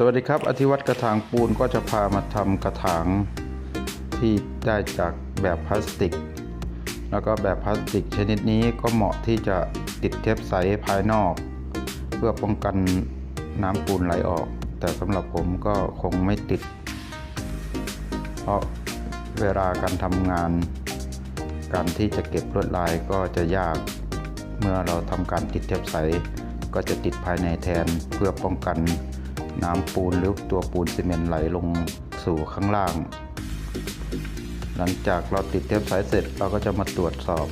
สวัสดีครับ อธิวัตกระถางปูนก็จะพามาทำกระถางที่ได้จากแบบพลาสติก แล้วก็แบบพลาสติกชนิดนี้ก็เหมาะที่จะติดเทปใสภายนอก เพื่อป้องกันน้ำปูนไหลออก แต่สำหรับผมก็คงไม่ติด เพราะเวลาการทำงาน การที่จะเก็บลวดลายก็จะยากเมื่อเราทำการติดเทปใสก็จะติดภายในแทนเพื่อป้องกัน น้ำปูนหรือตัวปูนซีเมนต์ไหลลงสู่ข้างล่าง หลังจากเราติดเทปใสเสร็จเราก็จะมาตรวจสอบ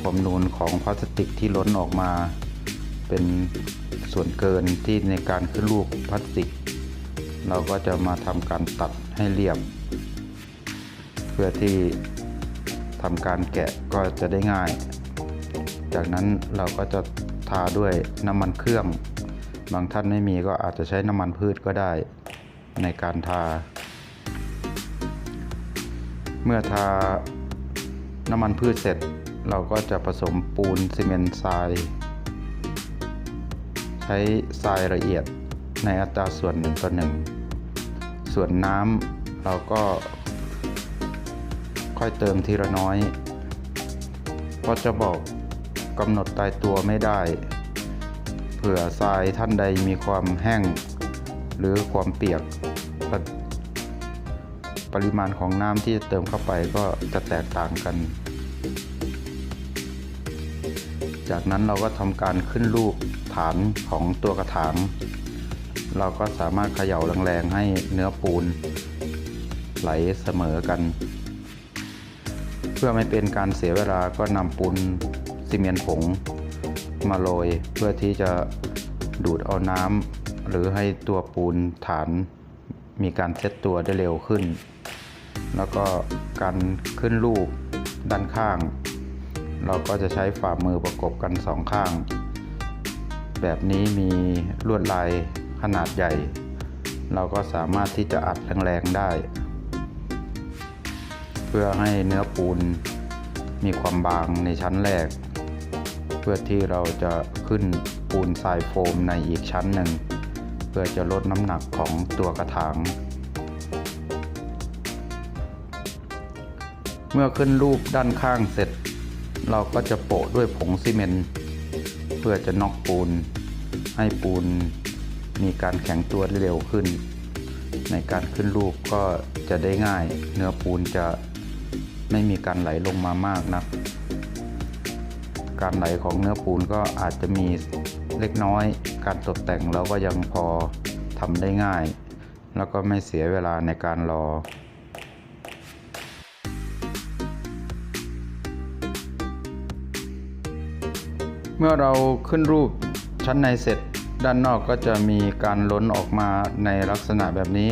ความนูนของพลาสติกที่ล้นออกมา เป็นส่วนเกินที่ในการขึ้นรูปพลาสติก เราก็จะมาทำการตัดให้เรียบ เพื่อที่ทำการแกะก็จะได้ง่าย จากนั้นเราก็จะทาด้วยน้ำมันเครื่อง บางท่านไม่มีก็อาจจะใช้น้ำมันพืชก็ได้ในการทา เมื่อทาน้ำมันพืชเสร็จ เราก็จะผสมปูนซีเมนต์ทราย ใช้ทรายละเอียดในอัตราส่วนหนึ่งต่อหนึ่ง ส่วนน้ำเราก็ค่อยเติมทีละน้อย เพราะจะบอกกำหนดตายตัวไม่ได้ เผื่อทรายท่านใดมีความแห้ง หรือความเปียกปรปริมาณของน้ำที่จะเติมเข้าไปก็จะแตกต่างกัน จากนั้นเราก็ทำการขึ้นรูปฐานของตัวกระถาง เราก็สามารถเขย่าแรงๆให้เนื้อปูน ไหลเสมอกัน เพื่อไม่เป็นการเสียเวลาก็นำปูนซีเมนต์ผง มาโรยเพื่อที่จะดูดเอาน้ำหรือให้ตัวปูนฐานมีการเซตตัวได้เร็วขึ้น แล้วก็การขึ้นรูปด้านข้าง เราก็จะใช้ฝ่ามือประกบกันสองข้าง แบบนี้มีลวดลายขนาดใหญ่ เราก็สามารถที่จะอัดแรงๆได้ เพื่อให้เนื้อปูนมีความบางในชั้นแรก เพื่อที่เราจะขึ้นปูนทรายโฟมในอีกชั้นหนึ่ง เพื่อจะลดน้ำหนักของตัวกระถาง เมื่อขึ้นรูปด้านข้างเสร็จ เราก็จะโปะด้วยผงซีเมนต์เพื่อจะน็อกปูน ให้ปูนมีการแข็งตัวเร็วขึ้น ในการขึ้นรูปก็จะได้ง่าย เนื้อปูนจะไม่มีการไหลลงมามากนัก การไหลของเนื้อปูนก็อาจจะมีเล็กน้อย การตกแต่งเราก็ยังพอทำได้ง่าย แล้วก็ไม่เสียเวลาในการรอเมื่อเราขึ้นรูปชั้นในเสร็จด้านนอกก็จะมีการล้นออกมาในลักษณะแบบนี้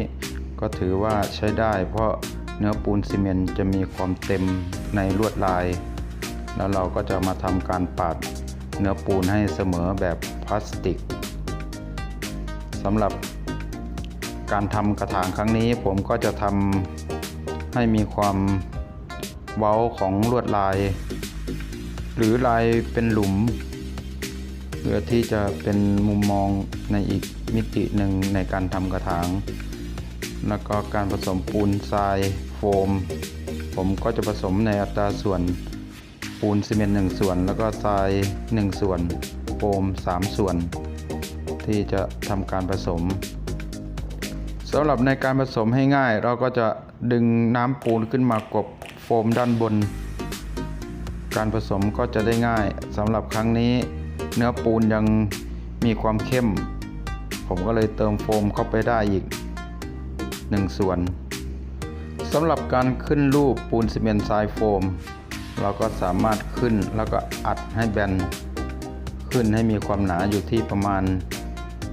ก็ถือว่าใช้ได้เพราะเนื้อปูนซีเมนต์จะมีความเต็มในลวดลาย แล้วเราก็จะมาทำการปาดเนื้อปูนให้เสมอแบบพลาสติกสำหรับการทำกระถางครั้งนี้ผมก็จะทำให้มีความเว้าของลวดลาย หรือลายเป็นหลุมเพื่อที่จะเป็นมุมมองในอีกมิติหนึ่งในการทำกระถาง แล้วก็การผสมปูนทรายโฟม ผมก็จะผสมในอัตราส่วน ปูนซีเมนต์หนึ่งส่วน แล้วก็ทราย1ส่วนโฟม3ส่วน ที่จะทำการผสมสำหรับในการผสมให้ง่าย เราก็จะดึงน้ำปูนขึ้นมากบโฟมด้านบน การผสมก็จะได้ง่ายสำหรับครั้งนี้เนื้อปูนยังมีความเข้ม ผมก็เลยเติมโฟมเข้าไปได้อีก1ส่วนสำหรับการขึ้นรูปปูนซีเมนต์ทรายโฟม เราก็สามารถขึ้นแล้วก็อัดให้แบนขึ้นให้มีความหนาอยู่ที่ประมาณ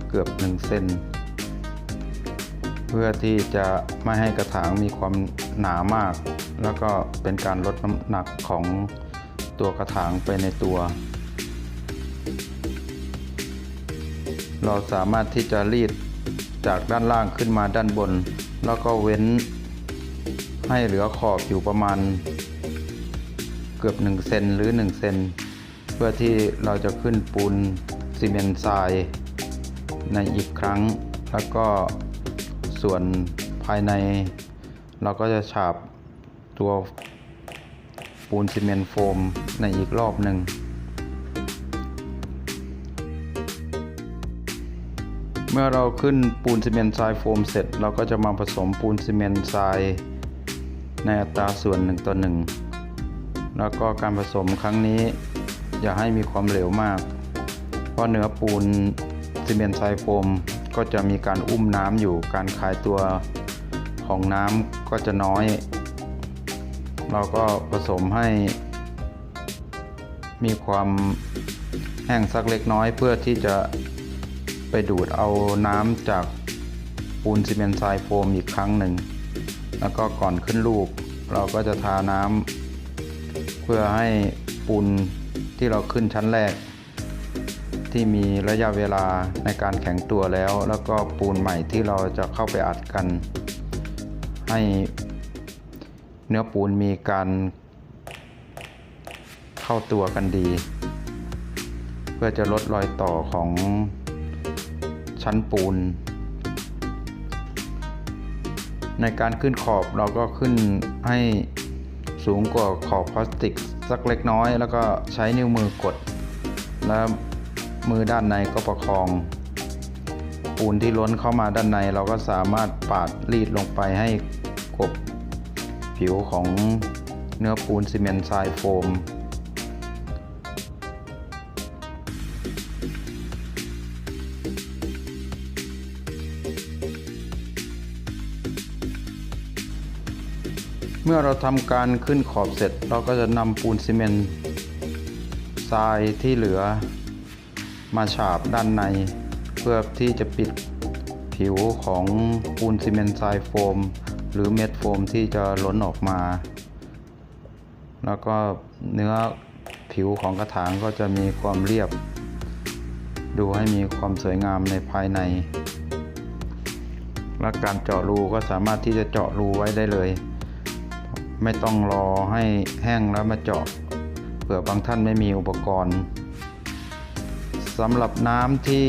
เกือบ1เซนเพื่อที่จะไม่ให้กระถางมีความหนามาก แล้วก็เป็นการลดน้ำหนักของตัวกระถางไปในตัว เราสามารถที่จะรีดจากด้านล่างขึ้นมาด้านบน แล้วก็เว้นให้เหลือขอบอยู่ประมาณ เกือบ1เซนหรือ1เซนเพื่อที่เราจะขึ้นปูนซีเมนต์ทรายในอีกครั้ง แล้วก็ส่วนภายใน เราก็จะฉาบตัวปูนซีเมนต์โฟมในอีกรอบหนึ่งเมื่อเราขึ้นปูนซีเมนต์ทรายโฟมเสร็จ เราก็จะมาผสมปูนซีเมนต์ทรายในอัตราส่วน1ต่อ1 แล้วก็การผสมครั้งนี้ อย่าให้มีความเหลวมาก เพราะเนื้อปูนซีเมนต์ทรายโฟมก็จะมีการอุ้มน้ำอยู่การคายตัวของน้ำก็จะน้อย เราก็ผสมให้ มีความแห้งสักเล็กน้อยเพื่อที่จะไปดูดเอาน้ำจากปูนซีเมนต์ทรายโฟมอีกครั้งหนึ่ง แล้วก็ก่อนขึ้นลูก เราก็จะทาน้ำ เพื่อให้ปูนที่เราขึ้นชั้นแรก ที่มีระยะเวลาในการแข็งตัวแล้ว แล้วก็ปูนใหม่ที่เราจะเข้าไปอัดกัน ให้เนื้อปูนมีการเข้าตัวกันดี เพื่อจะลดรอยต่อของชั้นปูน ในการขึ้นขอบเราก็ขึ้นให้ สูงกว่าขอบพลาสติกสักเล็กน้อย แล้วก็ใช้นิ้วมือกด แล้วมือด้านในก็ประคองปูนที่ล้นเข้ามาด้านในเราก็สามารถปาดรีดลงไปให้กบผิวของเนื้อปูนซีเมนต์ทรายโฟม เมื่อเราทำการขึ้นขอบเสร็จ เราก็จะนำปูนซีเมนต์ทรายที่เหลือ มาฉาบด้านใน เพื่อที่จะปิดผิวของปูนซีเมนต์ทรายโฟม หรือเม็ดโฟมที่จะล้นออกมา แล้วก็เนื้อผิวของกระถางก็จะมีความเรียบ ดูให้มีความสวยงามในภายใน และการเจาะรูก็สามารถที่จะเจาะรูไว้ได้เลย ไม่ต้องรอให้แห้งแล้วมาเจาะเผื่อบางท่านไม่มีอุปกรณ์สำหรับน้ำที่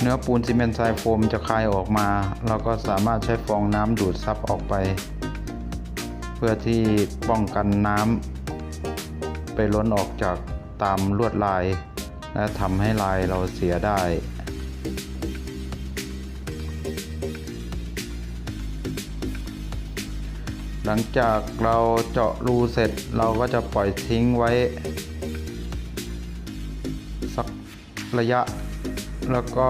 เนื้อปูนซีเมนต์ทรายโฟมจะคายออกมา เราก็สามารถใช้ฟองน้ำดูดซับออกไป เพื่อที่ป้องกันน้ำไปล้นออกจากตามลวดลาย และทำให้ลายเราเสียได้ หลังจากเราเจาะรูเสร็จเราก็จะปล่อยทิ้งไว้ สักระยะ แล้วก็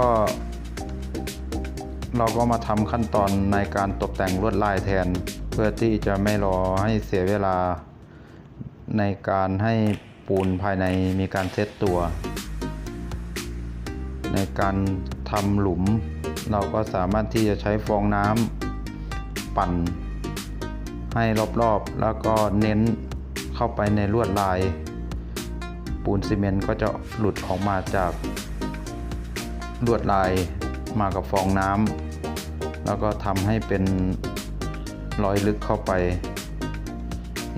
เราก็มาทำขั้นตอนในการตกแต่งลวดลายแทน เพื่อที่จะไม่รอให้เสียเวลา ในการให้ปูนภายในมีการเซตตัว ในการทำหลุม เราก็สามารถที่จะใช้ฟองน้ำปั่น ให้รอบๆ แล้วก็เน้นเข้าไปในลวดลาย ปูนซีเมนต์ก็จะหลุดออกมาจากลวดลายมากับฟองน้ำแล้วก็ทำให้เป็นรอยลึกเข้าไป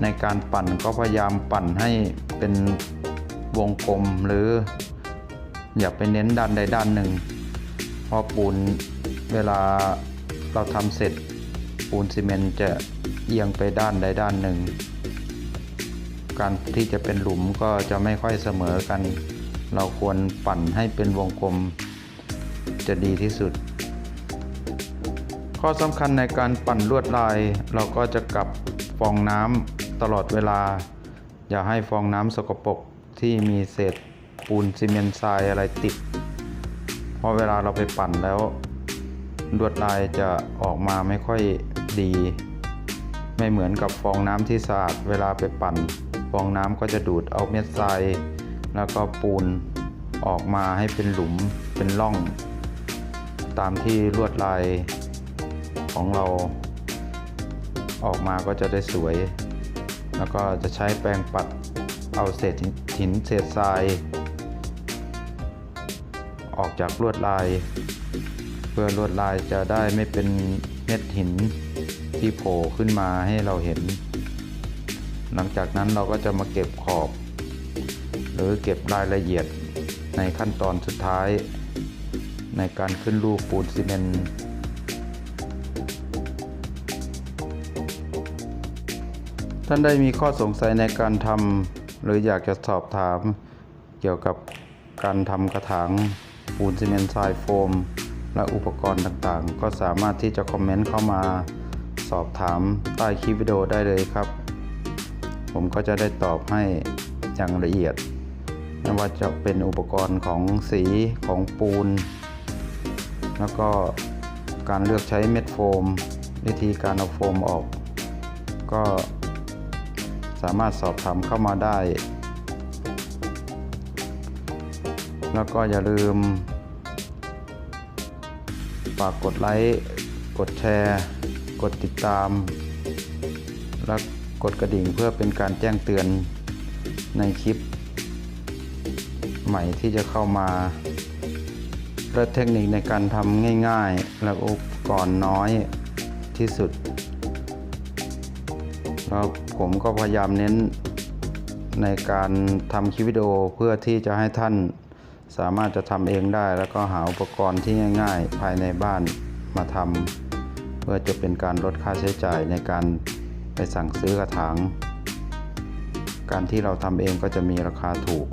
ในการปั่นก็พยายามปั่นให้เป็นวงกลมหรือ อย่าไปเน้นด้านใดด้านหนึ่งเพราะปูนเวลาเราทำเสร็จปูนซีเมนต์จะ เอียงไปด้านใดด้านหนึ่ง การที่จะเป็นหลุมก็จะไม่ค่อยเสมอกัน เราควรปั่นให้เป็นวงกลม จะดีที่สุด ข้อสำคัญในการปั่นลวดลาย เราก็จะกลับฟองน้ำตลอดเวลา อย่าให้ฟองน้ำสกปรกที่มีเศษปูนซีเมนต์ทรายอะไรติดเพราะเวลาเราไปปั่นแล้วลวดลายจะออกมาไม่ค่อยดี ไม่เหมือนกับฟองน้ำที่สะอาดเวลาไปปั่น ฟองน้ำก็จะดูดเอาเม็ดทรายแล้วก็ปูนออกมาให้เป็นหลุมเป็นร่อง ตามที่ลวดลายของเรา ออกมาก็จะได้สวย แล้วก็จะใช้แปรงปัดเอาเศษหินเศษทราย ออกจากลวดลาย เพื่อลวดลายจะได้ไม่เป็นเม็ดหิน ที่โผล่ขึ้นมาให้เราเห็น หลังจากนั้นเราก็จะมาเก็บขอบ หรือเก็บรายละเอียดในขั้นตอนสุดท้าย ในการขึ้นรูปปูนซีเมนต์ท่านได้มีข้อสงสัยในการทำหรืออยากจะสอบถาม เกี่ยวกับการทำกระถางปูนซีเมนต์ทรายโฟม และอุปกรณ์ต่างๆ ก็สามารถที่จะคอมเมนต์เข้ามา สอบถามใต้คลิปวิดีโอได้เลยครับ ผมก็จะได้ตอบให้อย่างละเอียด ไม่ว่าจะเป็นอุปกรณ์ของสีของปูน แล้วก็การเลือกใช้เม็ดโฟม วิธีการเอาโฟมออก ก็สามารถสอบถามเข้ามาได้ แล้วก็อย่าลืมฝากกดไลค์ กดแชร์ กดติดตาม และกดกระดิ่งเพื่อเป็นการแจ้งเตือนในคลิป ใหม่ที่จะเข้ามาและเทคนิคในการทำง่ายๆ และอุปกรณ์น้อยที่สุดแล้วผมก็พยายามเน้นในการทำคลิปวิดีโอเพื่อที่จะให้ท่านสามารถจะทำเองได้ แล้วก็หาอุปกรณ์ที่ง่าย ๆ ภายในบ้านมาทำ พื่อจะเป็นการลดค่าใช้จ่ายในการไปสั่งซื้อกระถาง การที่เราทำเองก็จะมีราคาถูก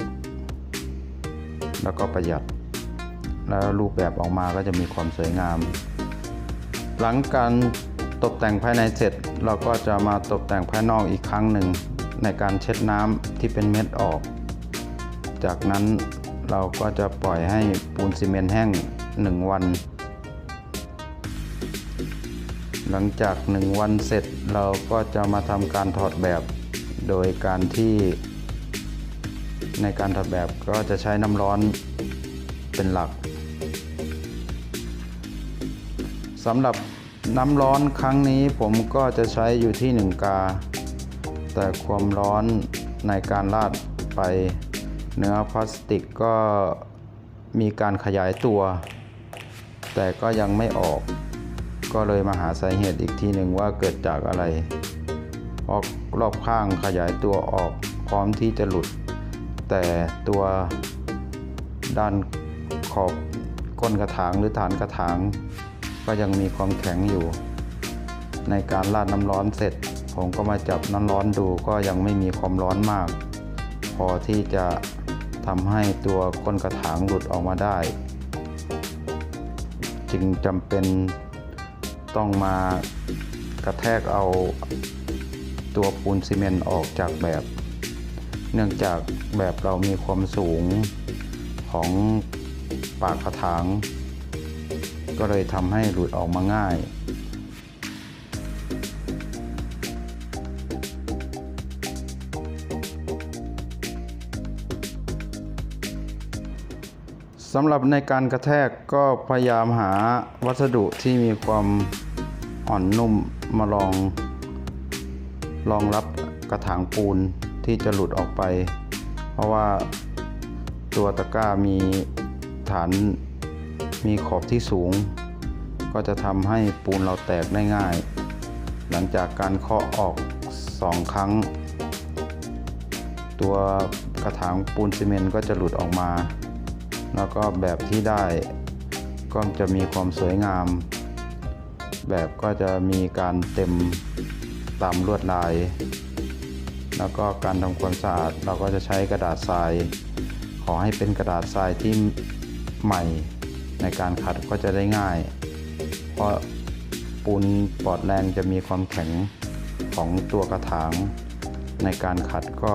แล้วก็ประหยัด แล้วรูปแบบออกมาก็จะมีความสวยงาม หลังการตกแต่งภายในเสร็จเราก็จะมาตกแต่งภายนอกอีกครั้งหนึ่งในการเช็ดน้ำที่เป็นเม็ดออก จากนั้นเราก็จะปล่อยให้ปูนซีเมนต์แห้ง 1 วัน หลังจาก 1 วันเสร็จเราก็จะมาทำการถอดแบบ โดยการที่ ในการถอดแบบก็จะใช้น้ำร้อนเป็นหลักสำหรับน้ำร้อนครั้งนี้ผมก็จะใช้อยู่ที่ 1 กา แต่ความร้อนในการราดไปเนื้อพลาสติกก็มีการขยายตัว แต่ก็ยังไม่ออก ก็เลยมาหาสาเหตุอีกทีหนึ่งว่าเกิดจากอะไรพราะรอบข้างขยายตัวออกพร้อมที่จะหลุด แต่ตัวด้านขอบก้นกระถางหรือฐานกระถาง ก็ยังมีความแข็งอยู่ ในการราดน้ำร้อนเสร็จ ผมก็มาจับน้ำร้อนดูก็ยังไม่มีความร้อนมาก พอที่จะทำให้ตัวก้นกระถางหลุดออกมาได้ จึงจำเป็น ต้องมากระแทกเอาตัวปูนซีเมนต์ออกจากแบบ เนื่องจากแบบเรามีความสูงของปากกระถาง ก็เลยทำให้หลุดออกมาง่าย สำหรับในการกระแทกก็พยายามหาวัสดุที่มีความอ่อนนุ่มมาลองรองรับกระถางปูนที่จะหลุดออกไป เพราะว่าตัวตะกร้ามีฐานมีขอบที่สูง ก็จะทำให้ปูนเราแตกได้ง่าย หลังจากการเคาะออกสองครั้ง ตัวกระถางปูนซีเมนต์ก็จะหลุดออกมา แล้วก็แบบที่ได้ก็จะมีความสวยงาม แบบก็จะมีการเต็มตามลวดลาย แล้วก็การทำความสะอาดเราก็จะใช้กระดาษทราย ขอให้เป็นกระดาษทรายที่ใหม่ในการขัดก็จะได้ง่าย เพราะปูนปลอดแรงจะมีความแข็งของตัวกระถาง ในการขัดก็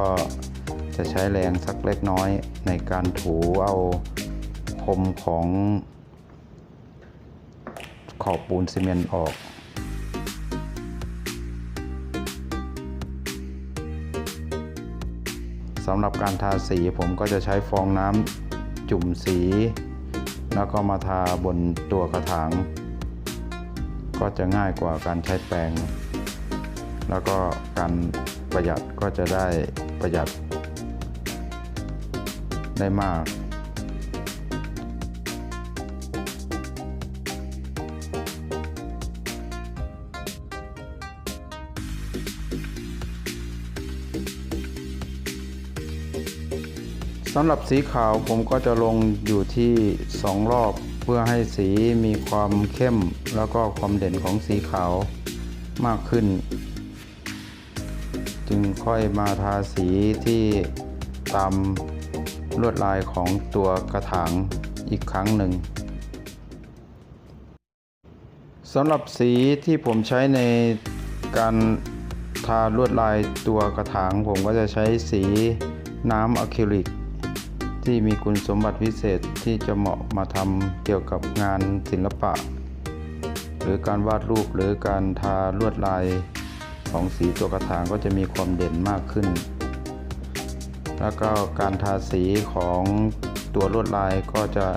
จะใช้แรงสักเล็กน้อยในการถูเอา คมของขอบปูนซีเมนต์ออกสำหรับการทาสีผมก็จะใช้ฟองน้ำจุ่มสี แล้วก็มาทาบนตัวกระถาง ก็จะง่ายกว่าการใช้แปรงแล้วก็การประหยัดก็จะได้ประหยัดได้มากำหรับสีขาวผมก็จะลงอยู่ที่ 2 รอบ เพื่อให้สีมีความเข้มแล้วก็ความเด่นของสีขาวมากขึ้น จึงค่อยมาทาสีที่ตามลวดลายของตัวกระถางอีกครั้งหนึ่งสำหรับสีที่ผมใช้ในการทาลวดลายตัวกระถาง ผมก็จะใช้สีน้ำอะคริลิก ที่มีคุณสมบัติพิเศษที่จะเหมาะมาทำเกี่ยวกับงานศิลปะ หรือการวาดรูปหรือการทาลวดลายของสีตัวกระถางก็จะมีความเด่นมากขึ้น แล้วก็การทาสีของตัวลวดลายก็จะ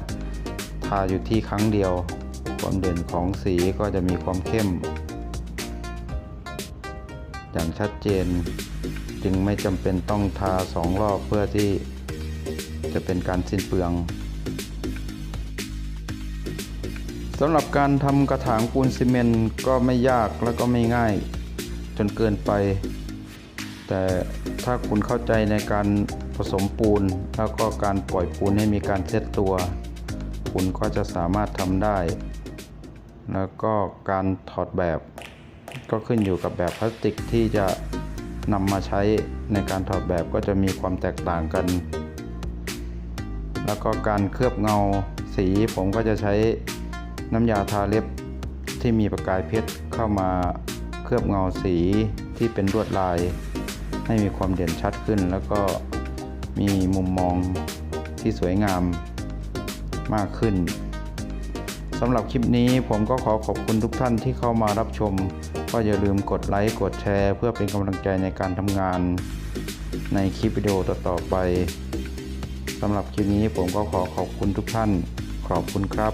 ทาอยู่ที่ครั้งเดียว ความเด่นของสีก็จะมีความเข้ม อย่างชัดเจน จึงไม่จำเป็นต้องทาสองรอบเพื่อที่ จะเป็นการสิ้นเปลืองสำหรับการทำกระถางปูนซีเมนต์ก็ไม่ยากและก็ไม่ง่าย จนเกินไป แต่ถ้าคุณเข้าใจในการผสมปูน แล้วก็การปล่อยปูนให้มีการเซตตัว คุณก็จะสามารถทำได้ แล้วก็การถอดแบบ ก็ขึ้นอยู่กับแบบพลาสติกที่จะนำมาใช้ในการถอดแบบก็จะมีความแตกต่างกัน แล้วก็การเคลือบเงาสีผมก็จะใช้น้ำยาทาเล็บที่มีประกายเพชรเข้ามาเคลือบเงาสีที่เป็นลวดลาย ให้มีความเด่นชัดขึ้น แล้วก็มีมุมมองที่สวยงามมากขึ้นสำหรับคลิปนี้ผมก็ขอขอบคุณทุกท่านที่เข้ามารับชม ก็อย่าลืมกดไลค์กดแชร์ เพื่อเป็นกำลังใจในการทำงานในคลิปวิดีโอต่อๆไป สำหรับคลิปนี้ผมก็ขอขอบคุณทุกท่าน ขอบคุณครับ